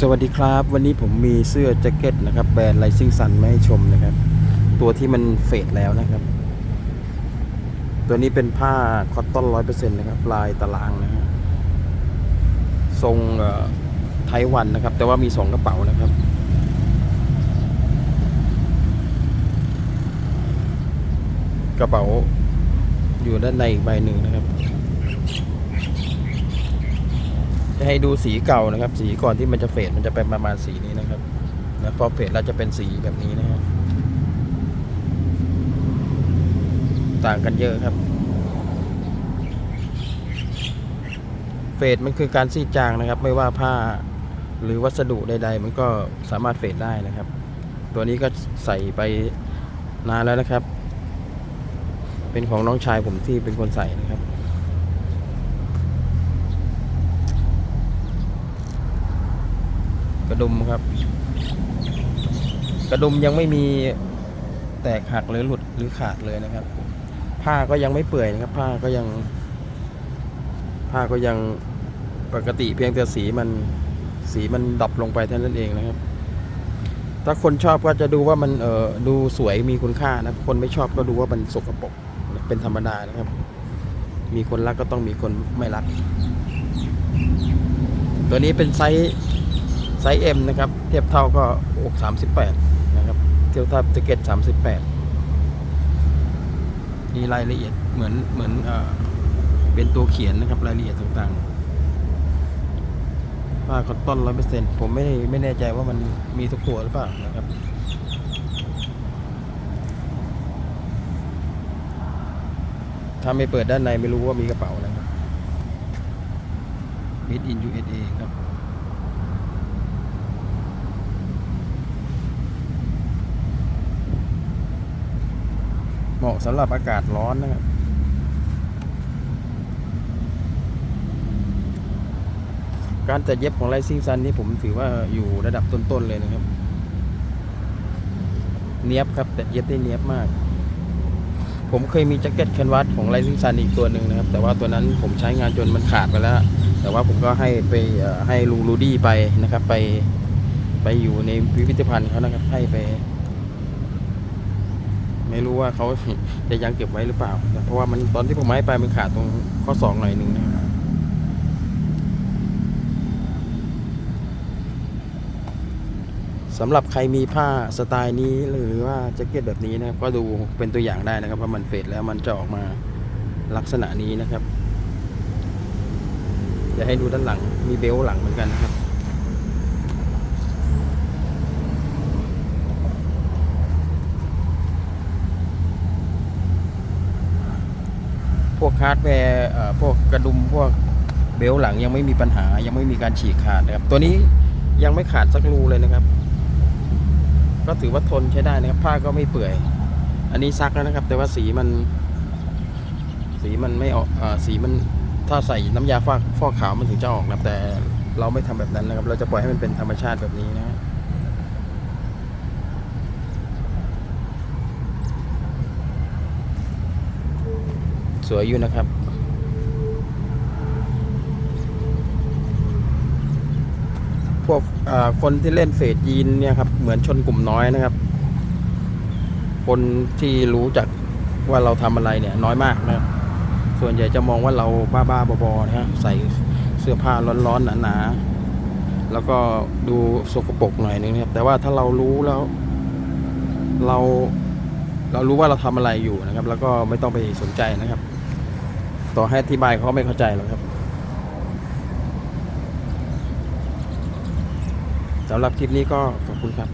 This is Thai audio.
สวัสดีครับ วันนี้ผมมีเสื้อแจ็คเก็ตนะครับ แบรนด์ไ i ซิ่งซันมาให้ชมนะครับ ตัวที่มันเฟดแล้วนะครับ ตัวนี้เป็นผ้าคอตตอนร้อยเปอร์เซ็นต์นะครับ ลายตารางนะฮะทรงไทวันนะครับ แต่ว่ามีสองกระเป๋านะครับ กระเป๋าอยู่ด้านในอีกใบหนึ่งนะครับ จะให้ดูสีเก่านะครับ สีก่อนที่มันจะเฟดมันจะเป็นประมาณสีนี้นะครับแล้วพอเฟดแล้วจะเป็นสีแบบนี้นะครับต่างกันเยอะครับ เฟดมันคือการซีดจางนะครับ ไม่ว่าผ้าหรือวัสดุใด ๆ มันก็สามารถเฟดได้นะครับ ตัวนี้ก็ใส่ไปนานแล้วนะครับ เป็นของน้องชายผมที่เป็นคนใส่นะครับ ก ระดุมครับ กระดุมยังไม่มีแตกหักหรือหลุดหรือขาดเลยนะครับ ผ้าก็ยังไม่เปื่อยนะครับ ผ้าก็ยัง ผ้าก็ยังปกติเพียงแต่สีมันสีมันดับลงไปเท่านั้นเองนะครับ ถ้าคนชอบก็จะดูว่ามันเออดูสวยมีคุณค่านะคนไม่ชอบก็ดูว่ามันสกปรกเป็นธรรมดานะครับ มีคนรักก็ต้องมีคนไม่รัก ตัวนี้เป็นไซส์ ไซส์ M นะครับ เทียบเท่าก็อก38 นะครับ เทียบเท่าแจ็คเก็ต38 มีรายละเอียดเหมือนเหมือนเอ่อเป็นตัวเขียนนะครับรายละเอียดต่างๆผ้าคอตตอนร้อยเปอร์เซ็นต์ผมไม่ไม่แน่ใจว่ามันมีทุกตัวหรือเปล่านะครับถ้าไม่เปิดด้านในไม่รู้ว่ามีกระเป๋านะครับ Made in USA ครับ เหมาะสำหรับอากาศร้อนนะครับการตัดเย็บของไ i ซิ่งซันนี่ผมถือว่าอยู่ระดับต้นๆเลยนะครับ เนียบครับแต่เย็บได้เนียบมาก ผมเคยมีแจ็คเก็ตแคนวาสของไ i ซิ่งซันอีกตัวหนึ่งนะครับ แต่ว่าตัวนั้นผมใช้งานจนมันขาดไปแล้ว แต่ว่าผมก็ให้ไปให้ลุงรูดี้ไปนะครับ ไปไปอยู่ในพิพิธภัณฑ์เขานะครับให้ไป ไม่รู้ว่าเขาจะยังเก็บไว้หรือเปล่า เพราะว่ามันตอนที่ผมให้ไปมันขาดตรงข้อศอกหน่อยหนึ่งนะครับสำหรับใครมีผ้าสไตล์นี้หรือว่าแจ็คเก็ตแบบนี้นะครับ ก็ดูเป็นตัวอย่างได้นะครับว่ามันเฟดแล้วมันจะออกมาลักษณะนี้นะครับจะให้ดูด้านหลังมีเบลต์หลังเหมือนกันนะครับ พ วกฮาร์ดแวร์พวกกระดุมพวกเบลต์หลังยังไม่มีปัญหายังไม่มีการฉีกขาดนะครับ ตัวนี้ยังไม่ขาดสักรูเลยนะครับ ก็ถือว่าทนใช้ได้นะครับ ผ้าก็ไม่เปื่อย อันนี้ซักแล้วนะครับ แต่ว่าสีมัน สีมันไม่ออกอสีมันถ้าใส่น้ำยาฟอกฟอกขาวมันถึงจะออกนะครับ แต่เราไม่ทำแบบนั้นนะครับ เราจะปล่อยให้มันเป็นธรรมชาติแบบนี้นะ สวยอยู่นะครับ พวกคนที่เล่นเฟดยีนเนี่ยครับ เหมือนชนกลุ่มน้อยนะครับ คนที่รู้จักว่าเราทำอะไรเนี่ย น้อยมากนะครับ ส่วนใหญ่จะมองว่าเราบ้าๆบอๆนะฮะใส่เสื้อผ้าร้อนๆหนาๆแล้วก็ดูสกปรกหน่อยนึงนะครับ แต่ว่าถ้าเรารู้แล้ว เรา เรารู้ว่าเราทำอะไรอยู่นะครับ แล้วก็ไม่ต้องไปสนใจนะครับ ต่อให้อธิบายเขาก็ไม่เข้าใจหรอกครับสำหรับคลิปนี้ก็ขอบคุณครับ